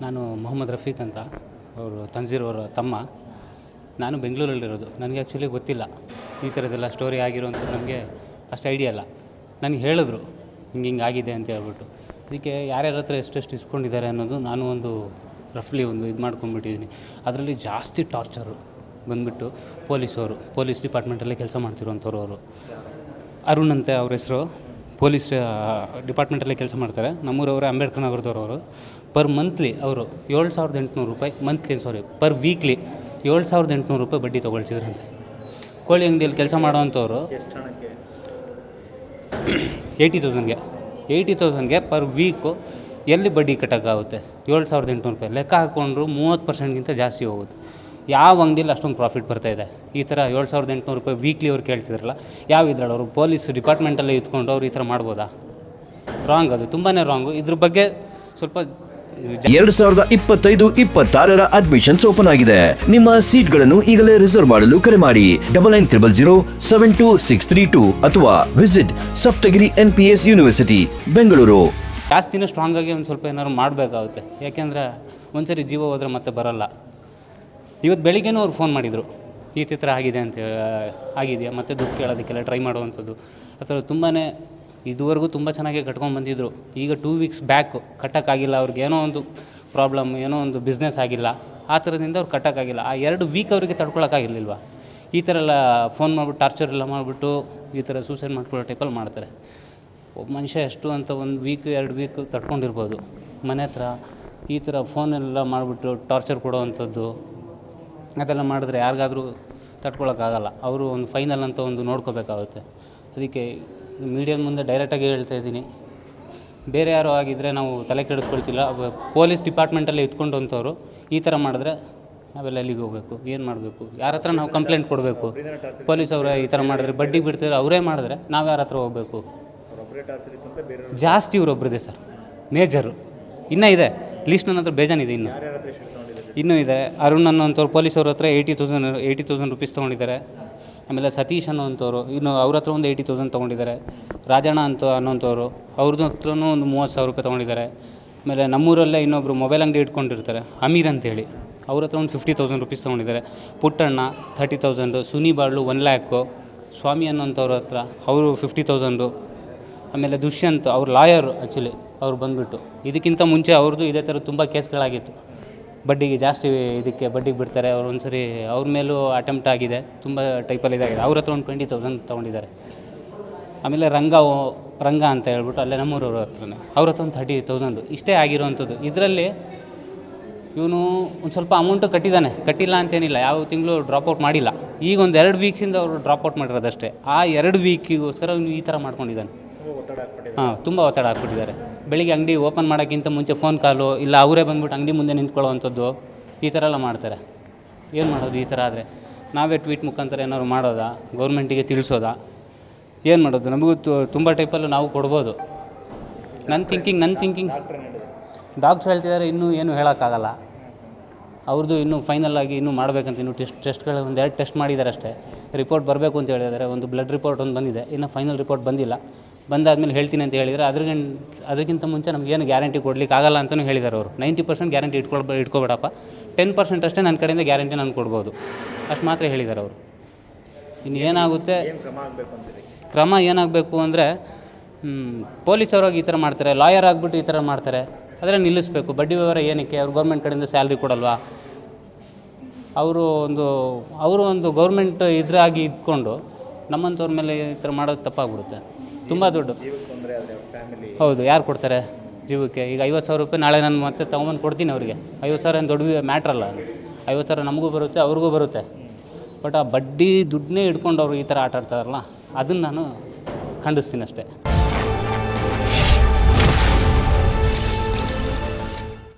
ನಾನು ಮೊಹಮ್ಮದ್ ರಫೀಕ್ ಅಂತ. ಅವರು ತಂಜೀರ್ ಅವರ ತಮ್ಮ. ನಾನು ಬೆಂಗಳೂರಲ್ಲಿರೋದು. ನನಗೆ ಆ್ಯಕ್ಚುಲಿ ಗೊತ್ತಿಲ್ಲ. ಈ ಥರದ್ದೆಲ್ಲ ಸ್ಟೋರಿ ಆಗಿರೋಂಥ ನಮಗೆ ಅಷ್ಟು ಐಡಿಯಾ ಅಲ್ಲ ನನಗೆ ಹೇಳಿದ್ರು, ಹಿಂಗೆ ಹಿಂಗೆ ಆಗಿದೆ ಅಂತ ಹೇಳ್ಬಿಟ್ಟು. ಅದಕ್ಕೆ ಯಾರ್ಯಾರ ಹತ್ರ ಎಷ್ಟೆಷ್ಟು ಇಸ್ಕೊಂಡಿದ್ದಾರೆ ಅನ್ನೋದು ನಾನು ಒಂದು ರಫ್ಲಿ ಒಂದು ಇದು ಮಾಡ್ಕೊಂಡ್ಬಿಟ್ಟಿದ್ದೀನಿ. ಅದರಲ್ಲಿ ಜಾಸ್ತಿ ಟಾರ್ಚರು ಬಂದುಬಿಟ್ಟು ಪೊಲೀಸವರು, ಪೊಲೀಸ್ ಡಿಪಾರ್ಟ್ಮೆಂಟಲ್ಲೇ ಕೆಲಸ ಮಾಡ್ತಿರೋಂಥವ್ರು ಅವರು. ಅರುಣ್ ಅಂತೆ ಅವ್ರ ಹೆಸರು. ಪೊಲೀಸ್ ಡಿಪಾರ್ಟ್ಮೆಂಟಲ್ಲೇ ಕೆಲಸ ಮಾಡ್ತಾರೆ. ನಮ್ಮೂರವರು ಅಂಬೇಡ್ಕರ್ ನಗರದವ್ರು ಅವರು ಪರ್ ಮಂತ್ಲಿ ಅವರು ಏಳು ಸಾವಿರದ ಎಂಟುನೂರು ರೂಪಾಯಿ, ಮಂತ್ಲಿ ಸಾರಿ ಪರ್ ವೀಕ್ಲಿ ಏಳು ಸಾವಿರದ ಎಂಟುನೂರು ರೂಪಾಯಿ ಬಡ್ಡಿ ತೊಗೊಳ್ತಿದ್ರಂತೆ ಕೋಳಿ ಅಂಗಡಿಯಲ್ಲಿ ಕೆಲಸ ಮಾಡೋವಂಥವ್ರು ಏಯ್ಟಿ ತೌಸಂಡ್ಗೆ ಏಯ್ಟಿ ತೌಸಂಡ್ಗೆ ಪರ್ ವೀಕು ಎಲ್ಲಿ ಬಡ್ಡಿ ಕಟ್ಟೋಕ್ಕಾಗುತ್ತೆ ಏಳು ಸಾವಿರದ ಎಂಟುನೂರು ರೂಪಾಯಿ. ಲೆಕ್ಕ ಹಾಕ್ಕೊಂಡ್ರು ಮೂವತ್ತು ಪರ್ಸೆಂಟ್ಗಿಂತ ಜಾಸ್ತಿ ಹೋಗುತ್ತೆ. ಯಾವ ಅಂಗಡಿಯಲ್ಲಿ ಅಷ್ಟೊಂದು ಪ್ರಾಫಿಟ್ ಬರ್ತಾ ಇದೆ? ಈ ಥರ ಏಳು ಸಾವಿರದ ಎಂಟುನೂರು ರೂಪಾಯಿ ವೀಕ್ಲಿ ಅವ್ರು ಕೇಳ್ತಿದ್ರಲ್ಲ ಯಾವ ಇದ್ರಲ್ಲಿ? ಅವರು ಪೊಲೀಸ್ ಡಿಪಾರ್ಟ್ಮೆಂಟಲ್ಲೇ ಇದ್ಕೊಂಡು ಅವ್ರು ಈ ಥರ ಮಾಡ್ಬೋದಾ? ರಾಂಗ್ ಅದು ತುಂಬಾ ರಾಂಗು ಇದ್ರ ಬಗ್ಗೆ ಸ್ವಲ್ಪ ಎರಡು ಸಾವಿರದ ಇಪ್ಪತ್ತೈದು ಇಪ್ಪತ್ತಾರರ ಅಡ್ಮಿಷನ್ಸ್ ಓಪನ್ ಆಗಿದೆ. ನಿಮ್ಮ ಸೀಟ್ಗಳನ್ನು ಈಗಲೇ ರಿಸರ್ವ್ ಮಾಡಲು ಕರೆ ಮಾಡಿ. Double nine triple zero seven two six three two ಅಥವಾ visit Saptagiri N P S university Bengaluru. ಜಾಸ್ತಿನೂ ಸ್ಟ್ರಾಂಗಾಗಿ ಒಂದು ಸ್ವಲ್ಪ ಏನಾದ್ರು ಮಾಡಬೇಕಾಗುತ್ತೆ. ಯಾಕೆಂದರೆ ಒಂದ್ಸರಿ ಜೀವ ಹೋದ್ರೆ ಮತ್ತೆ ಬರಲ್ಲ. ಇವತ್ತು ಬೆಳಿಗ್ಗೆನೂ ಅವ್ರು ಫೋನ್ ಮಾಡಿದರು, ಈ ಚಿತ್ರ ಆಗಿದೆ ಅಂತ ಆಗಿದೆಯಾ? ಮತ್ತೆ ದುಡ್ಡು ಕೇಳೋದಕ್ಕೆಲ್ಲ ಟ್ರೈ ಮಾಡುವಂಥದ್ದು. ಆ ಥರ ತುಂಬಾ ಇದುವರೆಗೂ ತುಂಬ ಚೆನ್ನಾಗಿ ಕಟ್ಕೊಂಡು ಬಂದಿದ್ದರು ಈಗ ಟೂ ವೀಕ್ಸ್ ಬ್ಯಾಕು ಕಟ್ಟೋಕ್ಕಾಗಿಲ್ಲ, ಅವ್ರಿಗೆ ಏನೋ ಒಂದು ಪ್ರಾಬ್ಲಮ್ ಏನೋ ಒಂದು ಬಿಸ್ನೆಸ್ ಆಗಿಲ್ಲ. ಆ ಥರದಿಂದ ಅವ್ರು ಕಟ್ಟೋಕ್ಕಾಗಿಲ್ಲ. ಆ ಎರಡು ವೀಕ್ ಅವರಿಗೆ ತಡ್ಕೊಳ್ಳೋಕ್ಕಾಗಿರ್ಲಿಲ್ವ ಈ ಥರ ಎಲ್ಲ ಫೋನ್ ಮಾಡಿಬಿಟ್ಟು ಟಾರ್ಚರ್ ಎಲ್ಲ ಮಾಡಿಬಿಟ್ಟು ಈ ಥರ ಸೂಸೈಡ್ ಮಾಡ್ಕೊಳ್ಳೋ ಟೈಪಲ್ಲಿ ಮಾಡ್ತಾರೆ. ಒಬ್ಬ ಮನುಷ್ಯ ಎಷ್ಟು ಅಂತ ಒಂದು ವೀಕ್ ಎರಡು ವೀಕ್ ತಡ್ಕೊಂಡಿರ್ಬೋದು. ಮನೆ ಹತ್ರ ಈ ಥರ ಫೋನೆಲ್ಲ ಮಾಡಿಬಿಟ್ಟು ಟಾರ್ಚರ್ ಕೊಡೋವಂಥದ್ದು ಅದೆಲ್ಲ ಮಾಡಿದ್ರೆ ಯಾರಿಗಾದರೂ ತಡ್ಕೊಳಕ್ಕಾಗಲ್ಲ ಅವರು ಒಂದು ಫೈನಲ್ ಅಂತ ಒಂದು ನೋಡ್ಕೋಬೇಕಾಗುತ್ತೆ. ಅದಕ್ಕೆ ಮೀಡಿಯಾದ ಮುಂದೆ ಡೈರೆಕ್ಟಾಗಿ ಹೇಳ್ತಾ ಇದ್ದೀನಿ. ಬೇರೆ ಯಾರು ಆಗಿದ್ದರೆ ನಾವು ತಲೆ ಕೆಡಿಸ್ಕೊಳ್ತಿಲ್ಲ. ಪೊಲೀಸ್ ಡಿಪಾರ್ಟ್ಮೆಂಟಲ್ಲೇ ಇಟ್ಕೊಂಡಂಥವ್ರು ಈ ಥರ ಮಾಡಿದ್ರೆ ನಾವೆಲ್ಲ ಎಲ್ಲಿಗೆ ಹೋಗಬೇಕು? ಏನು ಮಾಡಬೇಕು? ಯಾರ ಹತ್ರ ನಾವು ಕಂಪ್ಲೇಂಟ್ ಕೊಡಬೇಕು? ಪೊಲೀಸ್ ಅವರೇ ಈ ಥರ ಮಾಡಿದ್ರೆ ಬಡ್ಡಿ ಬಿಡ್ತಿದ್ರೆ ಅವರೇ ಮಾಡಿದ್ರೆ ನಾವು ಯಾರ ಹತ್ರ ಹೋಗಬೇಕು? ಜಾಸ್ತಿ ಇವರೊಬ್ಬರಿದೆ ಸರ್. ಮೇಜರು. ಇನ್ನೂ ಇದೆ. ಲೀಸ್ಟ್ ನನ್ನ ಹತ್ರ ಬೇಜಾನಿದೆ ಇನ್ನು. ಇನ್ನೂ ಇದೆ. ಅರುಣ್ ಅನ್ನೋಂಥವ್ರು ಪೊಲೀಸವ್ರ ಹತ್ರ eighty thousand eighty thousand rupees ತೊಗೊಂಡಿದ್ದಾರೆ. ಆಮೇಲೆ ಸತೀಶ್ ಅನ್ನೋಂಥವ್ರು ಇನ್ನು ಅವ್ರ ಹತ್ರ ಒಂದು ಏಯ್ಟಿ ತೌಸಂಡ್ ತೊಗೊಂಡಿದ್ದಾರೆ. ರಾಜಣ್ಣ ಅಂತ ಅನ್ನೋಂಥವ್ರು ಅವ್ರದ್ದು ಹತ್ರನೂ ಒಂದು ಮೂವತ್ತು ಸಾವಿರ ರೂಪಾಯಿ ತೊಗೊಂಡಿದ್ದಾರೆ. ಆಮೇಲೆ ನಮ್ಮೂರಲ್ಲೇ ಇನ್ನೊಬ್ಬರು ಮೊಬೈಲ್ ಅಂಗಡಿ ಇಟ್ಕೊಂಡಿರ್ತಾರೆ, ಅಮೀರ್ ಅಂತೇಳಿ. ಅವ್ರ ಹತ್ರ ಒಂದು ಫಿಫ್ಟಿ ತೌಸಂಡ್ ರುಪೀಸ್ ತೊಗೊಂಡಿದ್ದಾರೆ. ಪುಟ್ಟಣ್ಣ ಥರ್ಟಿ ತೌಸಂಡು ಸುನಿ ಬಾಳ್ಲು ಒನ್ ಲ್ಯಾಕು ಸ್ವಾಮಿ ಅನ್ನೋಂಥವ್ರ ಹತ್ರ ಅವರು ಫಿಫ್ಟಿ ತೌಸಂಡು ಆಮೇಲೆ ದುಷ್ಯಂತ್, ಅವ್ರ ಲಾಯರು ಆ್ಯಕ್ಚುಲಿ ಅವ್ರು ಬಂದುಬಿಟ್ಟು. ಇದಕ್ಕಿಂತ ಮುಂಚೆ ಅವ್ರದ್ದು ಇದೇ ಥರ ತುಂಬ ಕೇಸ್ಗಳಾಗಿತ್ತು. ಬಡ್ಡಿಗೆ ಜಾಸ್ತಿ ಇದಕ್ಕೆ ಬಡ್ಡಿಗೆ ಬಿಡ್ತಾರೆ ಅವ್ರು ಒಂದು ಸರಿ ಅವ್ರ ಮೇಲೂ ಅಟೆಂಪ್ಟ್ ಆಗಿದೆ ತುಂಬ ಟೈಪಲ್ಲಿ ಇದಾಗಿದೆ. ಅವ್ರ ಹತ್ರ ಒಂದು ಟ್ವೆಂಟಿ ತೌಸಂಡ್ ತೊಗೊಂಡಿದ್ದಾರೆ. ಆಮೇಲೆ ರಂಗ ರಂಗ ಅಂತ ಹೇಳ್ಬಿಟ್ಟು ಅಲ್ಲೇ ನಮ್ಮೂರವ್ರ ಹತ್ರನೇ. ಅವ್ರ ಹತ್ರ ಒಂದು ಥರ್ಟಿ ತೌಸಂಡು ಇಷ್ಟೇ ಆಗಿರುವಂಥದ್ದು ಇದರಲ್ಲಿ ಇವನು ಒಂದು ಸ್ವಲ್ಪ ಅಮೌಂಟು ಕಟ್ಟಿದ್ದಾನೆ ಕಟ್ಟಿಲ್ಲ ಅಂತೇನಿಲ್ಲ. ಯಾವ ತಿಂಗಳು ಡ್ರಾಪ್ಔಟ್ ಮಾಡಿಲ್ಲ. ಈಗ ಒಂದು ಎರಡು ವೀಕ್ಸಿಂದ ಅವರು ಡ್ರಾಪ್ಔಟ್ ಮಾಡಿರೋದಷ್ಟೇ. ಆ ಎರಡು ವೀಕಿಗೋಸ್ಕರ ಇವನು ಈ ಥರ ಮಾಡ್ಕೊಂಡಿದ್ದಾನೆ. ಹಾಂ ತುಂಬ ಒತ್ತಡ ಹಾಕ್ಬಿಟ್ಟಿದ್ದಾರೆ. ಬೆಳಿಗ್ಗೆ ಅಂಗಡಿ ಓಪನ್ ಮಾಡೋಕ್ಕಿಂತ ಮುಂಚೆ ಫೋನ್ ಕಾಲು ಇಲ್ಲ ಅವರೇ ಬಂದ್ಬಿಟ್ಟು ಅಂಗಡಿ ಮುಂದೆ ನಿಂತ್ಕೊಳ್ಳೋವಂಥದ್ದು ಈ ಥರ ಎಲ್ಲ ಮಾಡ್ತಾರೆ. ಏನು ಮಾಡೋದು ಈ ಥರ ಆದರೆ? ನಾವೇ ಟ್ವೀಟ್ ಮುಖಾಂತರ ಏನಾದ್ರು ಮಾಡೋದಾ? ಗೌರ್ಮೆಂಟಿಗೆ ತಿಳಿಸೋದಾ? ಏನು ಮಾಡೋದು? ನಮಗೂ ತುಂಬ ಟೈಪಲ್ಲೂ ನಾವು ಕೊಡ್ಬೋದು. ನನ್ನ ಥಿಂಕಿಂಗ್ ನನ್ನ ಥಿಂಕಿಂಗ್ ಡಾಕ್ಟ್ರ್ ಹೇಳ್ತಿದ್ದಾರೆ ಇನ್ನೂ ಏನು ಹೇಳೋಕ್ಕಾಗಲ್ಲ. ಅವ್ರದ್ದು ಇನ್ನೂ ಫೈನಲ್ ಆಗಿ ಇನ್ನೂ ಮಾಡಬೇಕಂತ ಇನ್ನೂ ಟೆಸ್ಟ್ ಟೆಸ್ಟ್ಗಳು ಒಂದು ಎರಡು ಟೆಸ್ಟ್ ಮಾಡಿದ್ದಾರೆ ಅಷ್ಟೇ ರಿಪೋರ್ಟ್ ಬರಬೇಕು ಅಂತ ಹೇಳಿದ್ದಾರೆ ಒಂದು ಬ್ಲಡ್ ರಿಪೋರ್ಟ್ ಒಂದು ಬಂದಿದೆ. ಇನ್ನು ಫೈನಲ್ ರಿಪೋರ್ಟ್ ಬಂದಿಲ್ಲ. ಬಂದಾದ್ಮೇಲೆ ಹೇಳ್ತೀನಿ ಅಂತ ಹೇಳಿದರೆ ಅದ್ರಿಗೆ ಅದಕ್ಕಿಂತ ಮುಂಚೆ ನಮಗೇನು ಗ್ಯಾರಂಟಿ ಕೊಡ್ಲಿಕ್ಕೆ ಆಗಲ್ಲ ಅಂತಲೂ ಹೇಳಿದ್ದಾರೆ ಅವರು. ನೈಂಟಿ ಪರ್ಸೆಂಟ್ ಗ್ಯಾರಂಟಿ ಇಟ್ಕೊಳ್ಬ ಇಟ್ಕೊಬೇಡಪ್ಪ. ಟೆನ್ ಪರ್ಸೆಂಟ್ ಅಷ್ಟೇ ನನ್ನ ಕಡೆಯಿಂದ ಗ್ಯಾರಂಟಿ ನಾನು ಕೊಡ್ಬೋದು. ಅಷ್ಟು ಮಾತ್ರ ಹೇಳಿದ್ದಾರೆ ಅವರು. ಇನ್ನು ಏನಾಗುತ್ತೆ? ಏನು ಕ್ರಮ ಆಗಬೇಕು ಅಂತೀರಿ? ಕ್ರಮ ಏನಾಗಬೇಕು ಅಂದರೆ ಪೊಲೀಸವ್ರಾಗಿ ಈ ಥರ ಮಾಡ್ತಾರೆ ಲಾಯರ್ ಆಗಿಬಿಟ್ಟು ಈ ಥರ ಮಾಡ್ತಾರೆ. ಆದರೆ ನಿಲ್ಲಿಸಬೇಕು. ಬಡ್ಡಿ ವ್ಯವಹಾರ ಏನಕ್ಕೆ? ಅವ್ರು ಗೌರ್ಮೆಂಟ್ ಕಡೆಯಿಂದ ಸ್ಯಾಲ್ರಿ ಕೊಡಲ್ವಾ? ಅವರು ಒಂದು ಅವರು ಒಂದು ಗೌರ್ಮೆಂಟ್ ಇದ್ರಾಗಿ ಇದ್ಕೊಂಡು ನಮ್ಮಂಥವ್ರ ಮೇಲೆ ಈ ಥರ ಮಾಡೋದು ತಪ್ಪಾಗ್ಬಿಡುತ್ತೆ. ತುಂಬ ದುಡ್ಡು. ಹೌದು ಯಾರು ಕೊಡ್ತಾರೆ ಜೀವಕ್ಕೆ? ಈಗ ಐವತ್ತು ಸಾವಿರ ರೂಪಾಯಿ ನಾಳೆ ನಾನು ಮತ್ತೆ ತೊಗೊಂಬಂದು ಕೊಡ್ತೀನಿ ಅವರಿಗೆ. ಐವತ್ತು ಸಾವಿರ ಏನು ದೊಡ್ಡ ಮ್ಯಾಟ್ರ್ ಅಲ್ಲ. ಐವತ್ತು ಸಾವಿರ ನಮಗೂ ಬರುತ್ತೆ ಅವ್ರಿಗೂ ಬರುತ್ತೆ. ಬಟ್ ಆ ಬಡ್ಡಿ ದುಡ್ಡನ್ನೇ ಇಟ್ಕೊಂಡು ಅವರು ಈ ಥರ ಆಟ ಆಡ್ತಾರಲ್ಲ ಅದನ್ನು ನಾನು ಖಂಡಿಸ್ತೀನಿ ಅಷ್ಟೇ.